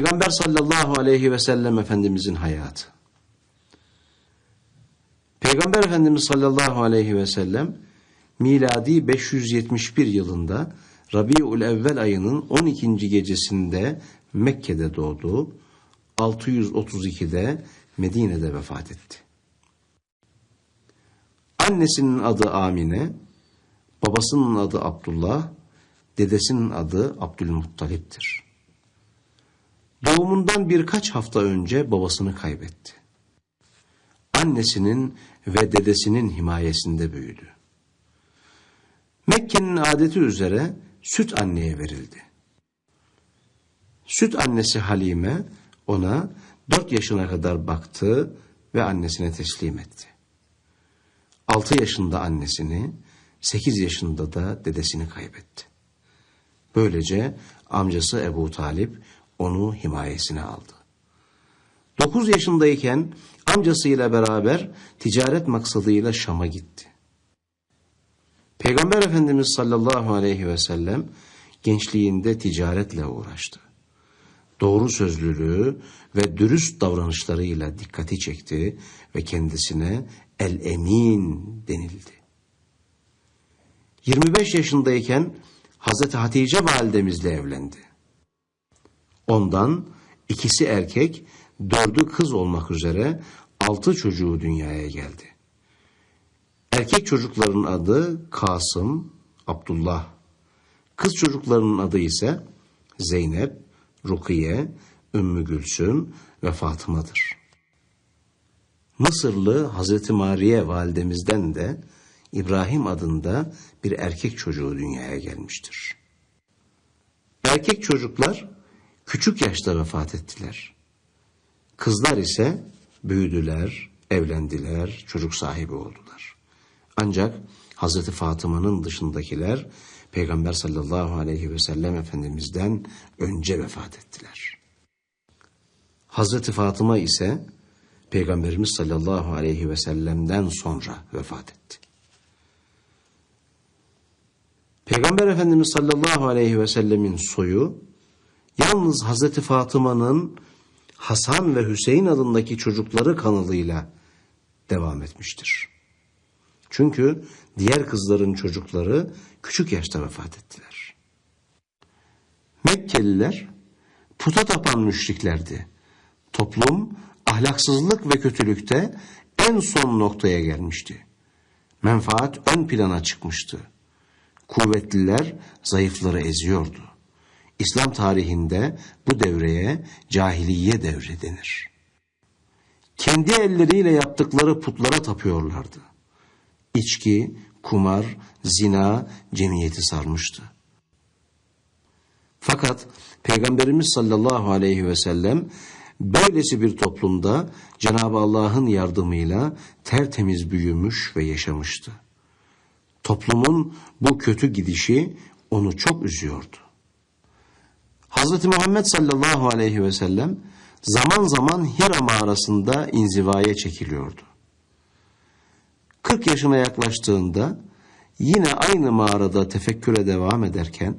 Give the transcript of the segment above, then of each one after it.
Peygamber sallallahu aleyhi ve sellem Efendimizin hayatı. Peygamber Efendimiz sallallahu aleyhi ve sellem miladi 571 yılında Rabiul Evvel ayının 12. gecesinde Mekke'de doğdu. 632'de Medine'de vefat etti. Annesinin adı Amine, babasının adı Abdullah, dedesinin adı Abdülmuttalip'tir. Doğumundan birkaç hafta önce babasını kaybetti. Annesinin ve dedesinin himayesinde büyüdü. Mekke'nin adeti üzere süt anneye verildi. Süt annesi Halime ona dört yaşına kadar baktı ve annesine teslim etti. Altı yaşında annesini, sekiz yaşında da dedesini kaybetti. Böylece amcası Ebu Talip onu himayesine aldı. Dokuz yaşındayken amcasıyla beraber ticaret maksadıyla Şam'a gitti. Peygamber Efendimiz sallallahu aleyhi ve sellem gençliğinde ticaretle uğraştı. Doğru sözlülüğü ve dürüst davranışlarıyla dikkati çekti ve kendisine el-emin denildi. 25 yaşındayken Hazreti Hatice validemizle evlendi. Ondan ikisi erkek, dördü kız olmak üzere altı çocuğu dünyaya geldi. Erkek çocukların adı Kasım, Abdullah. Kız çocuklarının adı ise Zeynep, Rukiye, Ümmü Gülsüm ve Fatıma'dır. Mısırlı Hazreti Mariye validemizden de İbrahim adında bir erkek çocuğu dünyaya gelmiştir. Erkek çocuklar küçük yaşta vefat ettiler. Kızlar ise büyüdüler, evlendiler, çocuk sahibi oldular. Ancak Hazreti Fatıma'nın dışındakiler Peygamber sallallahu aleyhi ve sellem Efendimiz'den önce vefat ettiler. Hazreti Fatıma ise Peygamberimiz sallallahu aleyhi ve sellem'den sonra vefat etti. Peygamber Efendimiz sallallahu aleyhi ve sellemin soyu yalnız Hazreti Fatıma'nın Hasan ve Hüseyin adındaki çocukları kanalıyla devam etmiştir. Çünkü diğer kızların çocukları küçük yaşta vefat ettiler. Mekkeliler puta tapan müşriklerdi. Toplum ahlaksızlık ve kötülükte en son noktaya gelmişti. Menfaat ön plana çıkmıştı. Kuvvetliler zayıfları eziyordu. İslam tarihinde bu devreye cahiliye devri denir. Kendi elleriyle yaptıkları putlara tapıyorlardı. İçki, kumar, zina cemiyeti sarmıştı. Fakat Peygamberimiz sallallahu aleyhi ve sellem böylesi bir toplumda Cenab-ı Allah'ın yardımıyla tertemiz büyümüş ve yaşamıştı. Toplumun bu kötü gidişi onu çok üzüyordu. Hazreti Muhammed sallallahu aleyhi ve sellem zaman zaman Hira mağarasında inzivaya çekiliyordu. 40 yaşına yaklaştığında yine aynı mağarada tefekküre devam ederken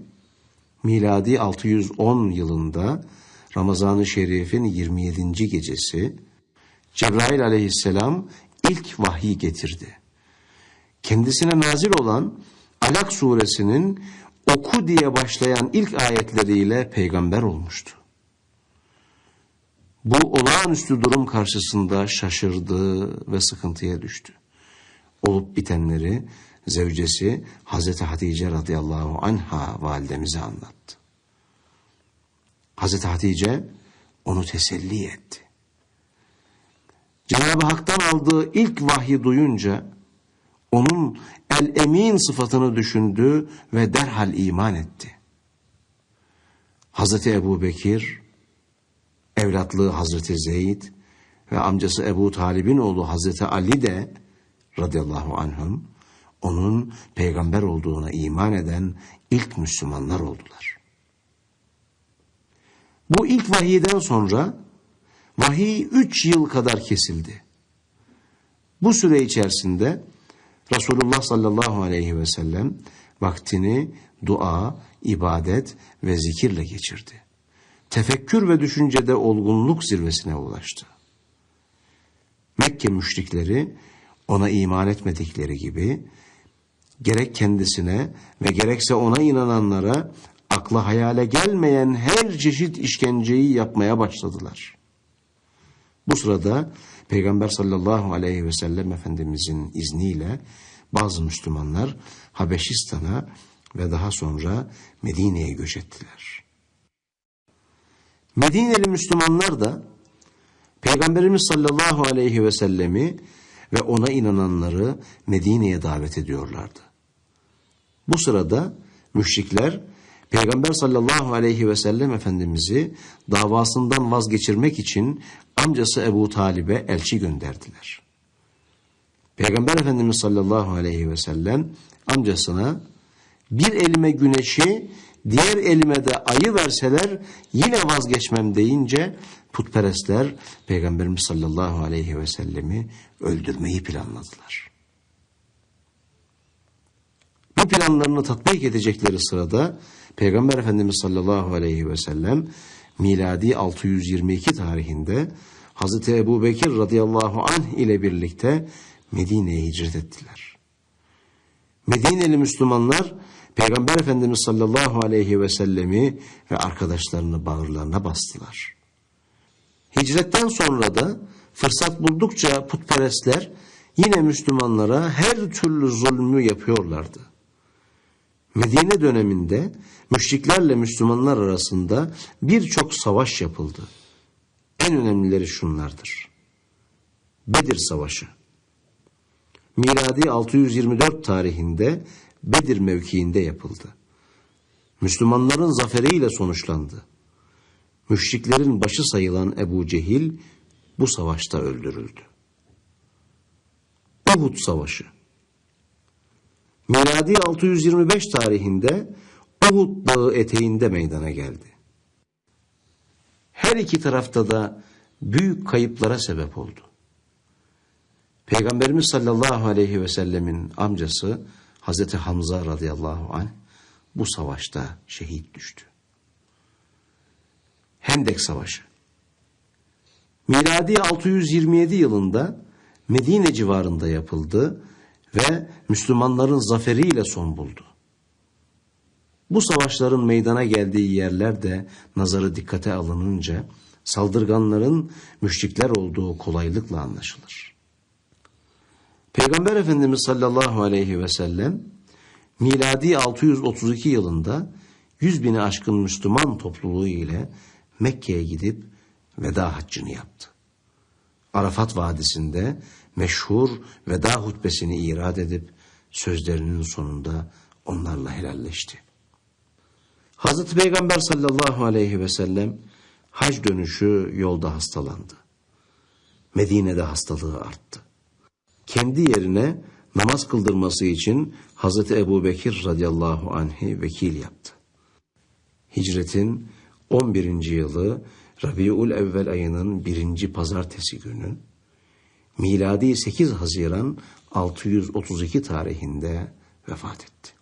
miladi 610 yılında Ramazan-ı Şerif'in 27. gecesi Cebrail aleyhisselam ilk vahyi getirdi. Kendisine nazil olan Alak suresinin oku diye başlayan ilk ayetleriyle peygamber olmuştu. Bu olağanüstü durum karşısında şaşırdı ve sıkıntıya düştü. Olup bitenleri zevcesi Hazreti Hatice radıyallahu anha validemize anlattı. Hazreti Hatice onu teselli etti. Cenab-ı Hak'tan aldığı ilk vahyi duyunca onun el-emin sıfatını düşündü ve derhal iman etti. Hazreti Ebu Bekir, evlatlığı Hazreti Zeyd ve amcası Ebu Talib'in oğlu Hazreti Ali de radıyallahu anhum onun peygamber olduğuna iman eden ilk Müslümanlar oldular. Bu ilk vahiyden sonra vahiy üç yıl kadar kesildi. Bu süre içerisinde Resulullah sallallahu aleyhi ve sellem vaktini dua, ibadet ve zikirle geçirdi. tefekkür ve düşüncede olgunluk zirvesine ulaştı. Mekke müşrikleri ona iman etmedikleri gibi gerek kendisine ve gerekse ona inananlara akla hayale gelmeyen her çeşit işkenceyi yapmaya başladılar. Bu sırada Peygamber sallallahu aleyhi ve sellem Efendimizin izniyle bazı Müslümanlar Habeşistan'a ve daha sonra Medine'ye göç ettiler. Medineli Müslümanlar da Peygamberimiz sallallahu aleyhi ve sellemi ve ona inananları Medine'ye davet ediyorlardı. Bu sırada müşrikler Peygamber sallallahu aleyhi ve sellem Efendimiz'i davasından vazgeçirmek için amcası Ebu Talib'e elçi gönderdiler. Peygamber Efendimiz sallallahu aleyhi ve sellem amcasına bir elime güneşi diğer elime de ayı verseler yine vazgeçmem deyince putperestler Peygamberimiz sallallahu aleyhi ve sellemi öldürmeyi planladılar. Bu planlarını tatbik edecekleri sırada Peygamber Efendimiz sallallahu aleyhi ve sellem miladi 622 tarihinde Hazreti Ebu Bekir radıyallahu anh ile birlikte Medine'ye hicret ettiler. Medineli Müslümanlar Peygamber Efendimiz sallallahu aleyhi ve sellemi ve arkadaşlarını bağırlarına bastılar. Hicretten sonra da fırsat buldukça putperestler yine Müslümanlara her türlü zulmü yapıyorlardı. Medine döneminde müşriklerle Müslümanlar arasında birçok savaş yapıldı. En önemlileri şunlardır. Bedir Savaşı. Miladi 624 tarihinde Bedir mevkiinde yapıldı. Müslümanların zaferiyle sonuçlandı. Müşriklerin başı sayılan Ebu Cehil bu savaşta öldürüldü. Uhud Savaşı Miladi 625 tarihinde Uhud Dağı eteğinde meydana geldi. Her iki tarafta da büyük kayıplara sebep oldu. Peygamberimiz sallallahu aleyhi ve sellemin amcası Hazreti Hamza radıyallahu anh bu savaşta şehit düştü. Hendek Savaşı Miladi 627 yılında Medine civarında yapıldı ve Müslümanların zaferiyle son buldu. Bu savaşların meydana geldiği yerler de nazarı dikkate alınınca saldırganların müşrikler olduğu kolaylıkla anlaşılır. Peygamber Efendimiz sallallahu aleyhi ve sellem miladi 632 yılında 100 bini aşkın Müslüman topluluğu ile Mekke'ye gidip veda haccını yaptı. Arafat Vadisi'nde meşhur veda hutbesini irad edip sözlerinin sonunda onlarla helalleşti. Hazreti Peygamber sallallahu aleyhi ve sellem hac dönüşü yolda hastalandı. Medine'de hastalığı arttı. Kendi yerine namaz kıldırması için Hazreti Ebu Bekir radıyallahu anh'i vekil yaptı. Hicretin 11. yılı Rabiul Evvel ayının birinci pazartesi günü miladi 8 Haziran 632 tarihinde vefat etti.